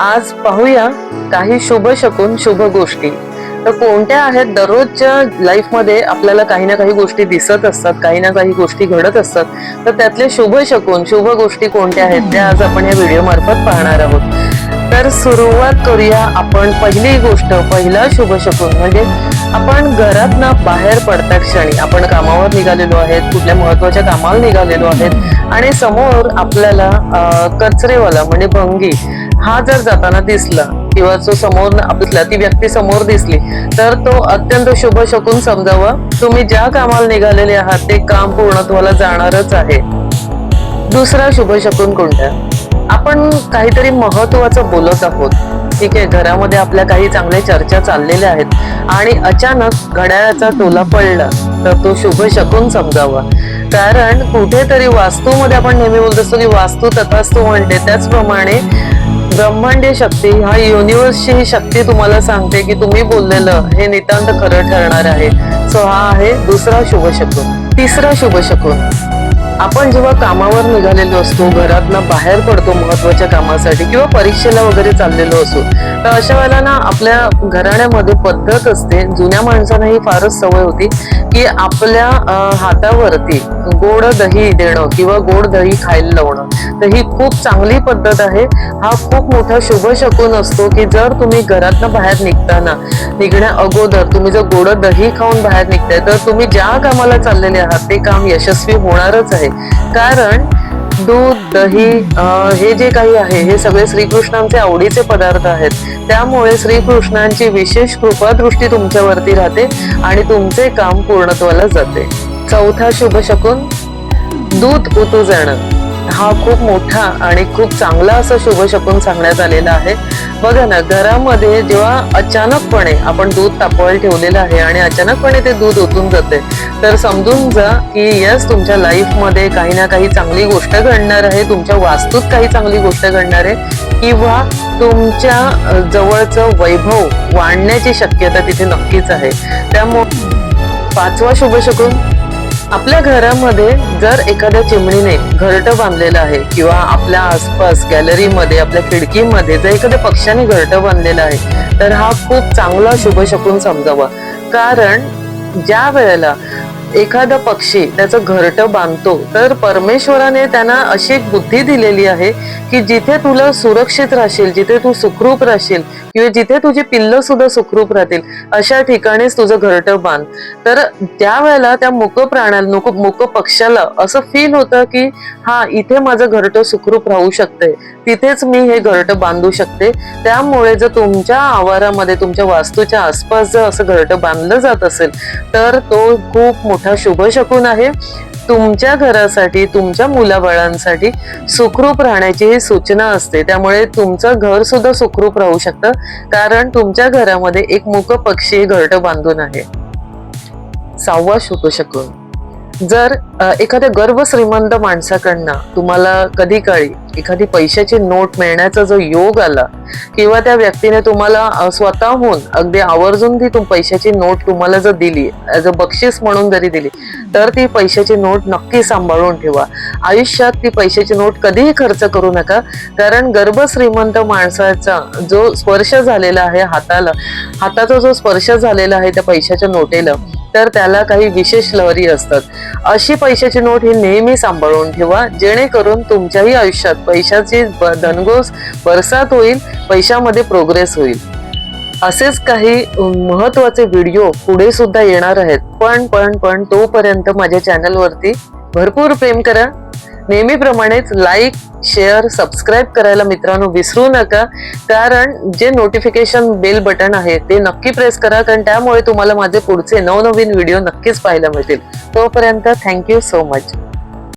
आज पाहूया काही शुभ शकून शुभ गोष्टी. तर कोणत्या आहेत? दररोजच्या लाईफमध्ये आपल्याला काही ना काही गोष्टी दिसत असतात काही ना काही गोष्टी घडत असतात. तर त्यातले शुभ शकून शुभ गोष्टी कोणत्या आहेत? त्या आज आपण या व्हिडिओ मार्फत पाहणार आहोत. तर सुरुवात करूया आपण पहिली गोष्ट पहिला शुभ शकून. म्हणजे आपण घरात ना बाहेर पडता क्षणी आपण कामावर निघालेलो आहेत कुठल्या महत्त्वाच्या कामाला निघालेलो आहेत आणि समोर आपल्याला कचरेवाला म्हणजे भंगी हा जर जाताना दिसला किंवा जो समोर आपल्याला ती व्यक्ती समोर दिसली तर तो अत्यंत शुभ शकून समजावा. तुम्ही ज्या कामाला निघालेले आहात ते काम पूर्णत्वाला जाणारच आहे. दुसरा शुभ शकून कोणत्या आपण काहीतरी महत्वाचं बोलत आहोत. ठीक आहे घरामध्ये आपल्या काही चांगल्या चर्चा चाललेल्या आहेत आणि अचानक घड्याळाचा टोला पडला तर तो शुभ शकून समजावा. कारण कुठेतरी वास्तूमध्ये आपण नेहमी बोलत असतो की वास्तू तथास्तू म्हणते. त्याचप्रमाणे ब्रह्मांडीय शक्ती हा युनिव्हर्सची ही शक्ती तुम्हाला सांगते की तुम्ही बोललेलं हे नितांत खरं ठरणार आहे. सो हा आहे दुसरा शुभ शकून तिसरा शुभ शकून आपण जेव्हा कामावर निघालेलो असतो घरातनं बाहेर पडतो महत्त्वाच्या कामासाठी किंवा परीक्षेला वगैरे चाललेलो असतो तर अशा वेळेला ना आपल्या घराण्यामध्ये पद्धत असते. जुन्या माणसांना ही फारच सवय होती की आपल्या हातावरती गोड दही देणं किंवा गोड दही खायला लावणं तर ही खूप चांगली पद्धत आहे. हा खूप मोठा शुभ शकून असतो की जर तुम्ही घरातनं बाहेर निघताना निघण्या अगोदर तुम्ही जर गोड दही खाऊन बाहेर निघताय तर तुम्ही ज्या कामाला चाललेले आहात ते काम यशस्वी होणारच आहे. कारण दूध दही हे जे काही आहे हे सगळे श्रीकृष्णांचे आवडीचे पदार्थ आहेत. त्यामुळे श्रीकृष्णांची विशेष कृपादृष्टी तुमच्यावरती राहते आणि तुमचे काम पूर्णत्वाला जाते. चौथा शुभ शकून दूध उतू जाणं. हा खूप मोठा आणि खूप चांगला असा शुभ शकून सांगण्यात आलेला आहे. बघा ना घरामध्ये जेव्हा अचानकपणे आपण दूध तापवायला ठेवलेलं आहे आणि अचानकपणे ते दूध ओतून जाते तर समजून जा की यस तुमच्या लाईफमध्ये काही ना काही चांगली गोष्ट घडणार आहे तुमच्या वास्तूत काही चांगली गोष्ट घडणार आहे किंवा तुमच्या जवळचं वैभव वाढण्याची शक्यता तिथे नक्कीच आहे. त्यामुळे पाचवा शुभ शकून आपल्या घरामध्ये जर एखाद्या चिमणीने घरटं बांधलेलं आहे किंवा आपल्या आसपास गॅलरीमध्ये आपल्या खिडकीमध्ये जर एखाद्या पक्ष्याने घरटं बांधलेलं आहे तर हा खूप चांगला शुभ शकून समजावा. कारण ज्या वेळेला एखादा पक्षी त्याचं घरटं बांधतो तर परमेश्वराने त्यांना अशी एक बुद्धी दिलेली आहे की जिथे तुला सुरक्षित राहशील जिथे तू सुखरूप राहशील किंवा जिथे तुझी पिल्लं सुद्धा सुखरूप राहतील अशा ठिकाणीच तुझं घरटं बांध. तर त्यावेळेला त्या मुक प्राण्याला मुक मुक पक्षाला असं फील होतं की हा इथे माझं घरटं सुखरूप राहू शकते तिथेच मी हे घरटं बांधू शकते. त्यामुळे जर तुमच्या आवारामध्ये तुमच्या वास्तूच्या आसपास जर असं घरटं बांधलं जात असेल तर तो खूप मोठा शुभ शकून आहे. तुमच्या घरासाठी तुमच्या मुलाबाळांसाठी सुखरूप राहण्याची ही सूचना असते. त्यामुळे तुमचं घर सुद्धा सुखरूप राहू शकतं. कारण तुमच्या घरामध्ये एक मुक पक्षी घरटं बांधून आहे. सहावा शुभ शकून. जर एखाद्या गर्वश्रीमंत माणसाकडनं तुम्हाला कधी काळी एखादी पैशाची नोट मिळण्याचा जो योग आला किंवा त्या व्यक्तीने तुम्हाला स्वतःहून अगदी आवर्जून ती तुम पैशाची नोट तुम्हाला जर दिली ॲज अ बक्षीस म्हणून जरी दिली तर ती पैशाची नोट नक्की सांभाळून ठेवा. आयुष्यात ती पैशाची नोट कधीही खर्च करू नका कारण गर्भश्रीमंत माणसाचा जो स्पर्श झालेला आहे हाताला हाताचा जो स्पर्श झालेला आहे त्या पैशाच्या नोटेला तर त्याला काही विशेष लहरी असतात. अशी पैशाची नोट ही नेहमी सांभाळून ठेवा जेणेकरून तुमच्याही आयुष्यात पैशाची धनगोस बरसात होईल पैशामध्ये प्रोग्रेस होईल. असेच काही महत्त्वाचे व्हिडिओ पुढे सुद्धा येणार आहेत. पण पण पण तोपर्यंत माझ्या चॅनलवरती भरपूर प्रेम करा. नेहमीप्रमाणेच लाईक शेअर सबस्क्राईब करायला मित्रांनो विसरू नका. कारण जे नोटिफिकेशन बेल बटन आहे ते नक्की प्रेस करा. कारण त्यामुळे तुम्हाला माझे पुढचे नवनवीन व्हिडिओ नक्कीच पाहायला मिळतील. तोपर्यंत थँक्यू सो मच